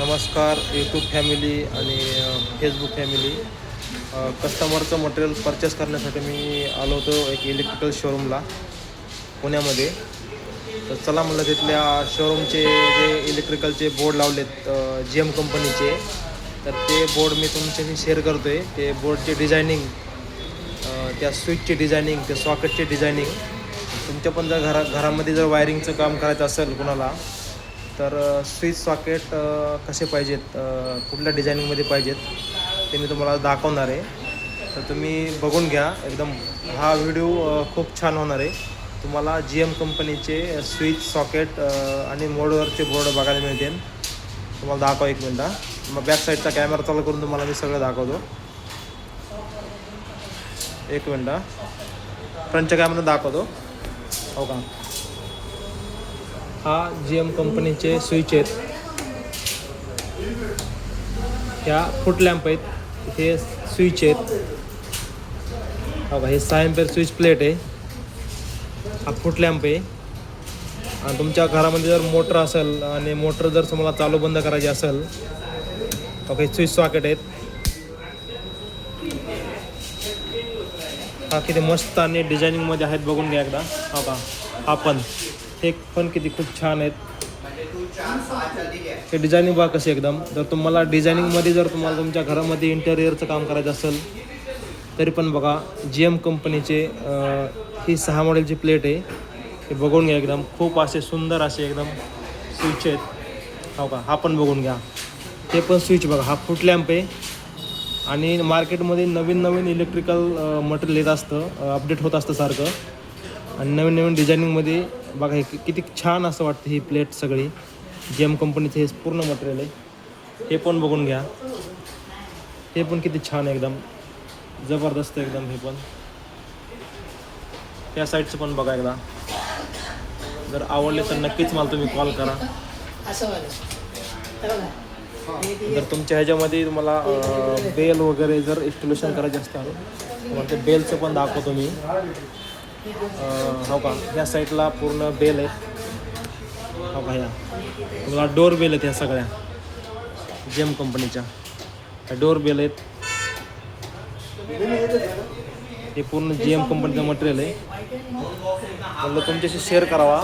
नमस्कार YouTube family आणि Facebook family कस्टमरचं मटेरियल परचेस करण्यासाठी मी आलो होतो एक इलेक्ट्रिकल शोरूमला पुण्यामध्ये. तर चला म्हणलं तिथल्या शोरूमचे जे इलेक्ट्रिकलचे बोर्ड लावलेत जी एम कंपनीचे तर ते बोर्ड मी तुमच्याशी शेअर करतो आहे ते बोर्डचे डिझायनिंग त्या स्विचची डिझायनिंग त्या सॉकेटची डिझायनिंग तुमच्या पण जर घरा घरामध्ये जर वायरिंगचं काम करायचं असेल कुणाला तर स्विच सॉकेट कसे पाहिजेत? कुठल्या डिझायनिंगमध्ये पाहिजेत? ते मी तुम्हाला दाखवणार आहे. तर तुम्ही बघून घ्या. एकदम हा व्हिडिओ खूप छान होणार आहे. तुम्हाला जी एम कंपनीचे स्विच सॉकेट आणि मोडवरचे बोर्ड बघायला मिळतील. तुम्हाला दाखवा एक मिनटा मग बॅक साईडचा कॅमेरा चालू करून तुम्हाला मी सगळं दाखवतो. एक मिनटा फ्रंटच्या कॅमेरा दाखवतो. हो का? हा जी एम कंपनीचे स्विच आहेत. ह्या फुट लॅम्प आहेत. हे स्विच आहेत. हो हे सहा एम्पेअर स्विच प्लेट आहे. हा फुट लॅम्प आहे. आणि तुमच्या घरामध्ये जर मोटर असेल आणि मोटर जर तुम्हाला चालू बंद करायची असेल ओके स्विच सॉकेट आहेत. हा किती मस्त आणि डिझायनिंगमध्ये आहेत बघून घ्या एकदा. हो का हा पण. हे पण किती खूप छान आहेत. हे डिझायनिंग बघा कशी एकदम. जर तुम्हाला डिझायनिंगमध्ये जर तुम्हाला तुमच्या घरामध्ये इंटेरियरचं काम करायचं असेल तरी पण बघा जी एम कंपनीचे ही सहा मॉडेलची प्लेट आहे. हे बघून घ्या एकदम. खूप असे सुंदर असे एकदम स्विच आहेत. हो का? हा पण बघून घ्या. ते पण स्विच बघा. हा फुट लॅम्प आहे. आणि मार्केटमध्ये नवीन नवीन इलेक्ट्रिकल मटेरियल येत असतं. अपडेट होत असतं सारखं. आणि नवीन नवीन डिझायनिंगमध्ये बघा हे किती छान असं वाटतं ही प्लेट सगळी. जी एम कंपनीचं हे पूर्ण मटेरियल आहे. हे पण बघून घ्या. हे पण किती छान एकदम. जबरदस्त एकदम हे पण. त्या साईडचं पण बघा एकदा. जर आवडले तर नक्कीच मला तुम्ही कॉल करा. जर तुमच्या ह्याच्यामध्ये तुम्हाला बेल वगैरे जर इन्स्टॉलेशन करायचे असतात मग ते बेलचं पण दाखवतो मी. हो का? ह्या साईडला पूर्ण बेल आहेत. हो का ह्या तुम्हाला डोर बेल आहेत ह्या सगळ्या. जेम कंपनीच्या. ह्या डोर बेल आहेत. हे पूर्ण जी एम कंपनीचं मटेरियल आहे. म्हणलं तुमच्याशी शेअर करावा.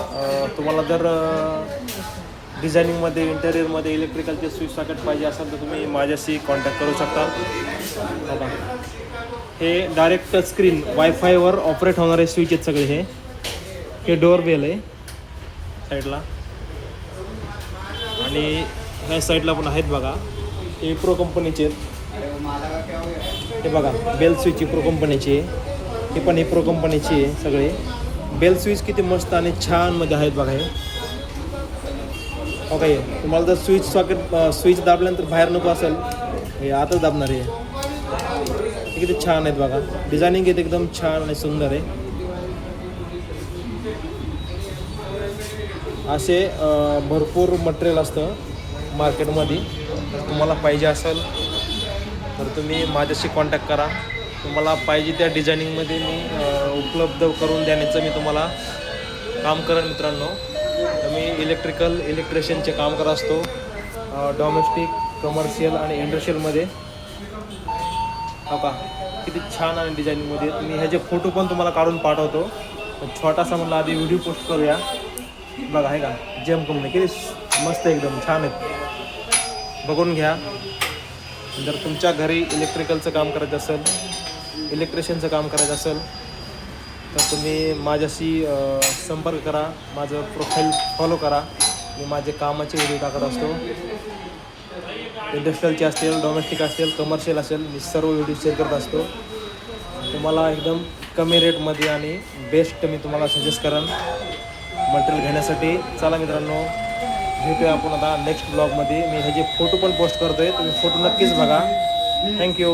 तुम्हाला जर डिझायनिंगमध्ये इंटेरियरमध्ये इलेक्ट्रिकलचे स्विच सॉकेट पाहिजे असेल तर तुम्ही माझ्याशी कॉन्टॅक्ट करू शकता. हे डायरेक्ट स्क्रीन वायफायवर ऑपरेट होणारे स्विच आहेत सगळे हे. हे डोअर बेल आहे साईडला आणि ह्या साईडला पण आहेत बघा. हे प्रो कंपनीचे आहेत. हे बघा बेल स्विच प्रो कंपनीची आहे हे पण हे प्रो कंपनीची आहे सगळे. बेल स्विच किती मस्त आणि छानमध्ये आहेत बघा हे. ओके तुम्हाला जर स्विच सॉकेट स्विच दाबल्यानंतर बाहेर नको असेल हे आताच दाबणार आहे हे किती छान आहेत बघा. डिझायनिंग आहेत एकदम छान आणि सुंदर आहे. असे भरपूर मटेरियल असतं मार्केटमध्ये तुम्हाला पाहिजे असेल तर तुम्ही माझ्याशी कॉन्टॅक्ट करा. तुम्हाला पाहिजे त्या डिझायनिंगमध्ये मी उपलब्ध करून देण्याचं मी तुम्हाला काम करेन मित्रांनो. इलेक्ट्रिकल इलेक्ट्रिशियनचे काम करत असतो डॉमेस्टिक कमर्शियल आणि इंडस्ट्रियलमध्ये हो का किती छान आणि डिझाईनमध्ये मी ह्याचे फोटो पण तुम्हाला काढून पाठवतो. पण छोटासा म्हटलं आधी व्हिडिओ पोस्ट करूया. बघा आहे का जेम कंपनी किती मस्त एकदम छान आहेत. बघून घ्या. जर तुमच्या घरी इलेक्ट्रिकलचं काम करायचं असेल इलेक्ट्रिशियनचं काम करायचं असेल तर तुम्ही माझ्याशी संपर्क करा माझं प्रोफाईल फॉलो करा. मी माझे कामाचे व्हिडिओ टाकत असतो. इंडस्ट्रियलचे असतील डोमेस्टिक असतील कमर्शियल असेल मी सर्व व्हिडिओ शेअर करत असतो. तुम्हाला एकदम कमी रेटमध्ये आणि बेस्ट मी तुम्हाला सजेस्ट करेन. मटेरियल घेण्यासाठी. चला मित्रांनो भेटूया आपण आता नेक्स्ट ब्लॉगमध्ये मी ह्याचे फोटो पण पोस्ट करतो आहे तुम्ही फोटो नक्कीच बघा. थँक्यू